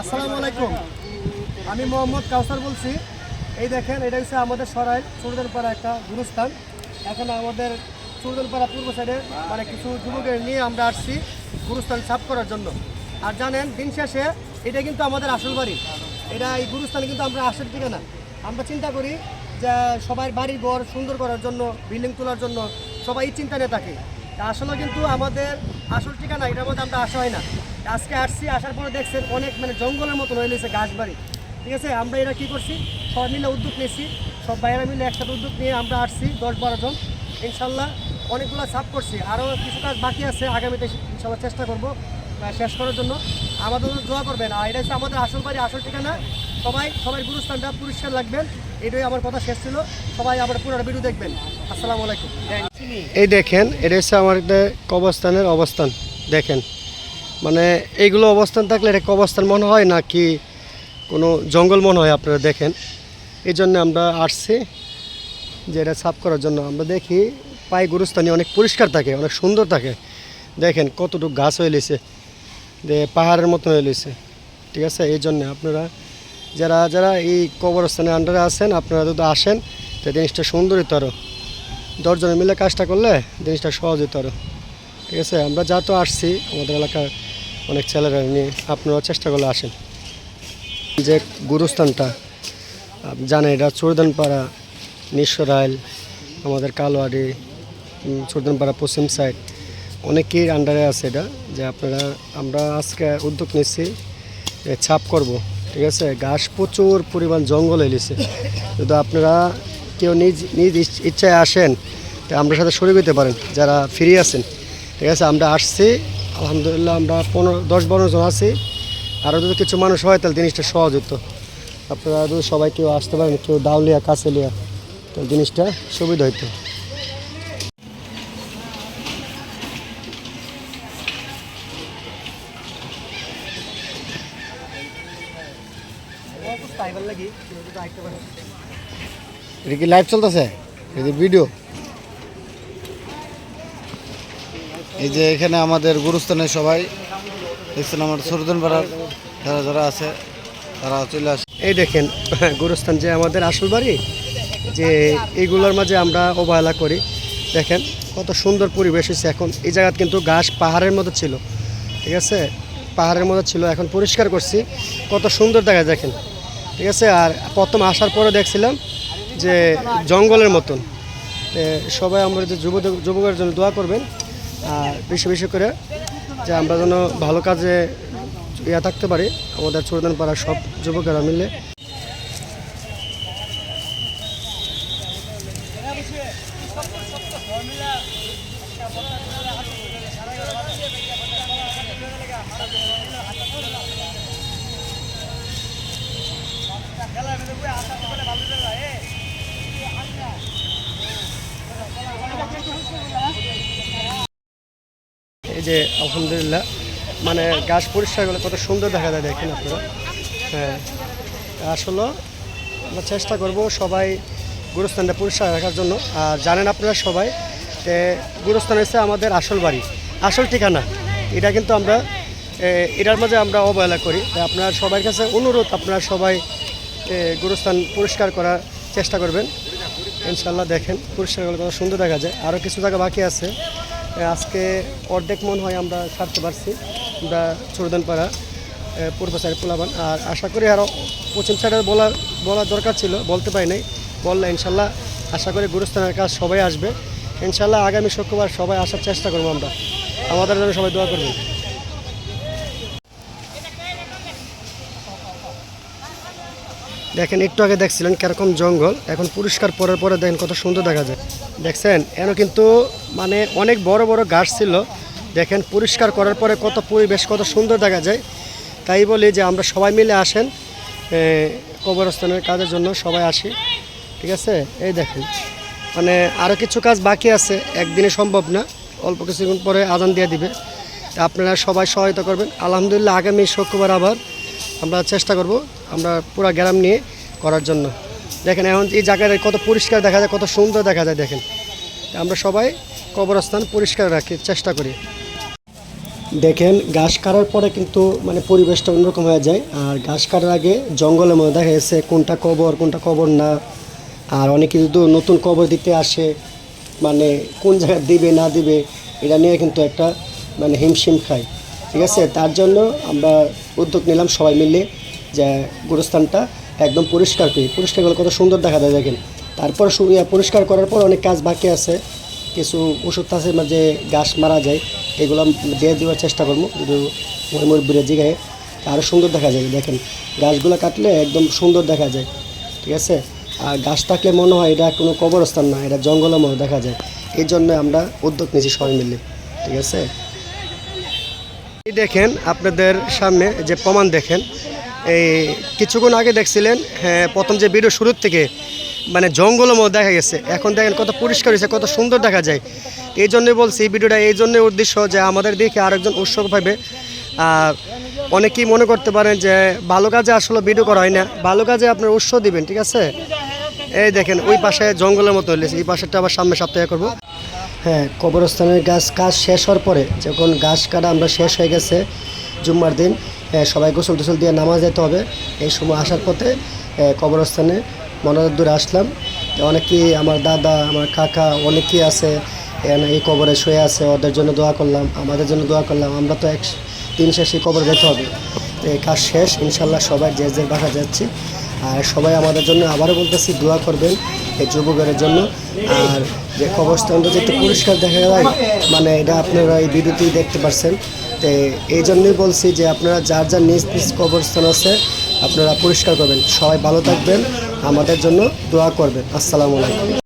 আসসালামু আলাইকুম। আমি মোহাম্মদ কাউসার বলছি। এই দেখেন, এটা হচ্ছে আমাদের সরাই চুরদনপাড়া একটা গুরুস্থান। এখানে আমাদের চুরদনপাড়া পূর্ব সাইডে মানে কিছু যুবকের নিয়ে আমরা আসছি গুরুস্থান সাফ করার জন্য। আর জানেন, দিন শেষে এটা কিন্তু আমাদের আসল বাড়ি। এটা এই গুরুস্থানে কিন্তু আমরা আসার দিকে না। আমরা চিন্তা করি যে সবাই বাড়ি ঘর সুন্দর করার জন্য, বিল্ডিং তোলার জন্য সবাই চিন্তা নিয়ে থাকে। আসলে কিন্তু আমাদের আসল ঠিকানা এটার মধ্যে আমরা আসা হয় না। আজকে আসছি, আসার পরে দেখছেন অনেক মানে জঙ্গলের মতন হয়ে গেছে গাছ বাড়ি ঠিক আছে? আমরা এটা কী করছি? সবাই মিলে উদ্যোগ নিয়েছি। সব বাইরে মিলে একসাথে উদ্যোগ নিয়ে আমরা আসছি, দশ বারো জন। ইনশাল্লাহ অনেকগুলো সাফ করছি। আরও কিছু কাজ বাকি আছে, আগামীতে ইনশাল্লাহ চেষ্টা করব শেষ করার জন্য। আমাদের দোয়া করবেন। আর এটা হচ্ছে আমাদের আসল বাড়ি আসল ঠিকানা। সবাই সবাই গুরুস্থানটা পরিষ্কার রাখবেন। এটাই আমার কথা শেষ ছিল। সবাই আবার পুরো ভিডিও দেখবেন। আসসালামু আলাইকুম। এই দেখেন, এটা হচ্ছে আমার একটা কবরস্থানের অবস্থান। দেখেন মানে এইগুলো অবস্থান থাকলে এটা কবস্থান মনে হয় না কি কোনো জঙ্গল মনে হয় আপনারা দেখেন? এই জন্য আমরা আসছি যে এটা সাফ করার জন্য। আমরা দেখি পাই গুরুস্থানে অনেক পরিষ্কার থাকে, অনেক সুন্দর থাকে। দেখেন, কতটুকু গাছ হয়ে লিছে যে পাহাড়ের মতো হয়ে লিছে ঠিক আছে, এই জন্য আপনারা যারা যারা এই কবরস্থানের আন্ডারে আছেন আপনারা যদি আসেন তো জিনিসটা সুন্দর হতো আরও দশজনে মিলে কাজটা করলে জিনিসটা সহজ হতো আরও ঠিক আছে? আমরা যা তো আসছি আমাদের এলাকার অনেক ছেলেরা নিয়ে আপনারাও চেষ্টা করলে আসেন। যে গুরুস্থানটা জানেন এটা চোরদানপাড়া নিশ্বরাইল আমাদের কালোয়াড়ি উম, চোরদানপাড়া পশ্চিম সাইড অনেকের আন্ডারে আছে এটা যে আপনারা আমরা আজকে উদ্যোগ নিচ্ছি ছাপ করব। ঠিক আছে? ঘাস প্রচুর পরিমাণ জঙ্গল এলিছে। যদি আপনারা কেউ নিজ নিজ ইচ্ছায় আসেন, তা আমরা সাথে শরীর হতে পারেন, যারা ফ্রি আছেন। ঠিক আছে? আমরা আসছি, আলহামদুলিল্লাহ আমরা পনেরো, দশ বারো জন আছি। আরও যদি কিছু মানুষ হয়, তাহলে জিনিসটা সহজ হতো আপনারা যদি সবাই কেউ আসতে পারেন, কেউ দাউলিয়া কাছেলিয়া, তাহলে জিনিসটা সুবিধা হইতো। এটা কি লাইভ চলতেছে? এই যে ভিডিও এই যে এখানে আমাদের গুরুস্থানের সবাই দেখছেন আমার সরুদন পাড়ার যারা যারা আছে তারা চলে আসে। এই দেখেন গুরুস্থান যে আমাদের আসল বাড়ি যে এইগুলোর মাঝে আমরা অবহেলা করি। দেখেন কত সুন্দর পরিবেশ হয়েছে এখন। এই জায়গা কিন্তু ঘাস পাহাড়ের মতো ছিল ঠিক আছে? পাহাড়ের মতো ছিল এখন পরিষ্কার করছি। কত সুন্দর দেখা দেখেন। ঠিক আছে? আর প্রথম আসার পরে দেখছিলাম যে জঙ্গলের মতন। সবাই আমরা যে যুব যুবকের জন্য দোয়া করবেন। আর বেশি বেশি করে যে আমরা যেন ভালো কাজে ইয়া থাকতে পারি। আমাদের চোরদান পাড়ার সব যুবকেরা মিলে যে আলহামদুলিল্লাহ মানে গাছ পরিষ্কার করলে কত সুন্দর দেখা যায় দেখেন আপনারা। হ্যাঁ। আসলে আমরা চেষ্টা করব সবাই গুরুস্থানটা পরিষ্কার রাখার জন্য। আর জানেন আপনারা সবাই যে গুরুস্থান হচ্ছে আমাদের আসল বাড়ি। আসল ঠিকানা। এটা কিন্তু আমরা এটার মাঝে আমরা অবহেলা করি। আপনার সবার কাছে অনুরোধ, আপনারা সবাই গুরুস্থান পরিষ্কার করার চেষ্টা করবেন। ইনশাল্লাহ দেখেন, পরিষ্কার করলে কত সুন্দর দেখা যায়। আরও কিছু জায়গা বাকি আছে। আজকে অর্ধেক মন হয় আমরা ছাড়তে পারছি, আমরা চোরদানপাড়া পূর্ব সাইড পোলাবান আর আশা করি আরও পশ্চিম সাইডে বলা বলার দরকার ছিল, বলতে পারি নাই। বললে ইনশাল্লাহ আশা করি গুরুস্থানের কাজ সবাই আসবে। ইনশাল্লাহ আগামী শুক্রবার সবাই আসার চেষ্টা করব আমরা। আমাদের জন্য সবাই দোয়া করবেন। দেখেন, একটু আগে দেখছিলেন কীরকম জঙ্গল, এখন পরিষ্কার পরে পরে দেখেন কত সুন্দর দেখা যায়। দেখছেন, এন কিন্তু মানে অনেক বড় বড় গাছ ছিল। দেখেন, পরিষ্কার করার পরে কত পরিবেশ, কত সুন্দর দেখা যায়। তাই বলি যে আমরা সবাই মিলে আসেন কবরস্থানের কাজের জন্য সবাই আসি। ঠিক আছে? এই দেখেন মানে আরও কিছু কাজ বাকি আছে, একদিনে সম্ভব না। অল্প কিছুক্ষণ পরে আজান দিয়ে দিবে। আপনারা সবাই সহায়তা করবেন। আলহামদুলিল্লাহ, আগামী শুক্রবার আবার আমরা চেষ্টা করব আমরা পুরো গ্রাম নিয়ে করার জন্য। দেখেন এখন এই জায়গাটা কত পরিষ্কার দেখা যায়, কত সুন্দর দেখা যায় দেখেন। আমরা সবাই কবরস্থান পরিষ্কার রাখি, চেষ্টা করি। দেখেন, ঘাস কাটার পরে কিন্তু মানে পরিবেশটা অন্যরকম হয়ে যায়। আর ঘাস কাটার আগে জঙ্গলের মধ্যে দেখা যাচ্ছে কোনটা কবর কোনটা কবর না। আর অনেকে যদি নতুন কবর দিতে আসে মানে কোন জায়গায় দিবে, না দিবে, এটা নিয়ে কিন্তু একটা মানে হিমশিম খায়। ঠিক আছে? তার জন্য আমরা উদ্যোগ নিলাম সবাই মিলে যে গোরস্থানটা একদম পরিষ্কার করি। পরিষ্কার করলে কত সুন্দর দেখা যায়, দেখেন। তারপর পরিষ্কার করার পর অনেক কাজ বাকি আছে। কিছু ওষুধ আছে যে গাছ মারা যায়, এগুলো দিয়ে দেওয়ার চেষ্টা করব। কিন্তু মরিমুর বিরে জিগায় আরও সুন্দর দেখা যায়, দেখেন। গাছগুলো কাটলে একদম সুন্দর দেখা যায়, ঠিক আছে? আর গাছ থাকলে মনে হয় এটা কোনো কবরস্থান না, এটা জঙ্গলের মতো দেখা যায়। এই জন্য আমরা উদ্যোগ নিয়েছি সবাই মিলে, ঠিক আছে? দেখেন আপনাদের সামনে যে প্রমাণ দেখেন, এই কিছুক্ষণ আগে দেখছিলেন হ্যাঁ প্রথম যে ভিডিও শুরুর থেকে মানে জঙ্গলের মধ্যে দেখা গেছে। এখন দেখেন কত পরিষ্কার হয়েছে, কত সুন্দর দেখা যায়। এই জন্যে বলছি, এই ভিডিওটা এই জন্য উদ্দেশ্য যে আমাদের দেখে আরেকজন উৎসব পাবে আর অনেকেই মনে করতে পারেন যে ভালো কাজে আসলে ভিডিও করা হয় না। ভালো কাজে আপনার উৎস দিবেন, ঠিক আছে? এই দেখেন, ওই পাশে জঙ্গলের মতো হয়েছে এই পাশেরটা আবার সামনে সপ্তাহে করব। হ্যাঁ কবরস্থানের গাছ কাজ শেষ হওয়ার পরে যখন গাছ কাটা আমরা শেষ হয়ে গেছে জুম্মার দিন সবাই গোসল টোসল দিয়ে নামাজ যেতে হবে। এই সময় আসার পথে কবরস্থানে মনার দূরে আসলাম। অনেকেই আমার দাদা, আমার কাকা, অনেকেই আছে এই কবরে শুয়ে আছে, ওদের জন্য দোয়া করলাম, আমাদের জন্য দোয়া করলাম। আমরা তো এক দিন শেষে কবর যেতে হবে। কাজ শেষ, ইনশাল্লাহ সবাই যে যে বাসা যাচ্ছি। আর সবাই আমাদের জন্য আবারও বলতেছি দোয়া করবেন এই যুবকের জন্য। আর যে কবরস্থানটা যে একটু পরিষ্কার দেখা যায় মানে এটা আপনারা এই ভিডিওতেই দেখতে পারছেন। তো এই জন্যই বলছি যে আপনারা যার যার নিজ নিজ কবরস্থান আছে, আপনারা পরিষ্কার করবেন। সবাই ভালো থাকবেন, আমাদের জন্য দোয়া করবেন। আসসালামু আলাইকুম।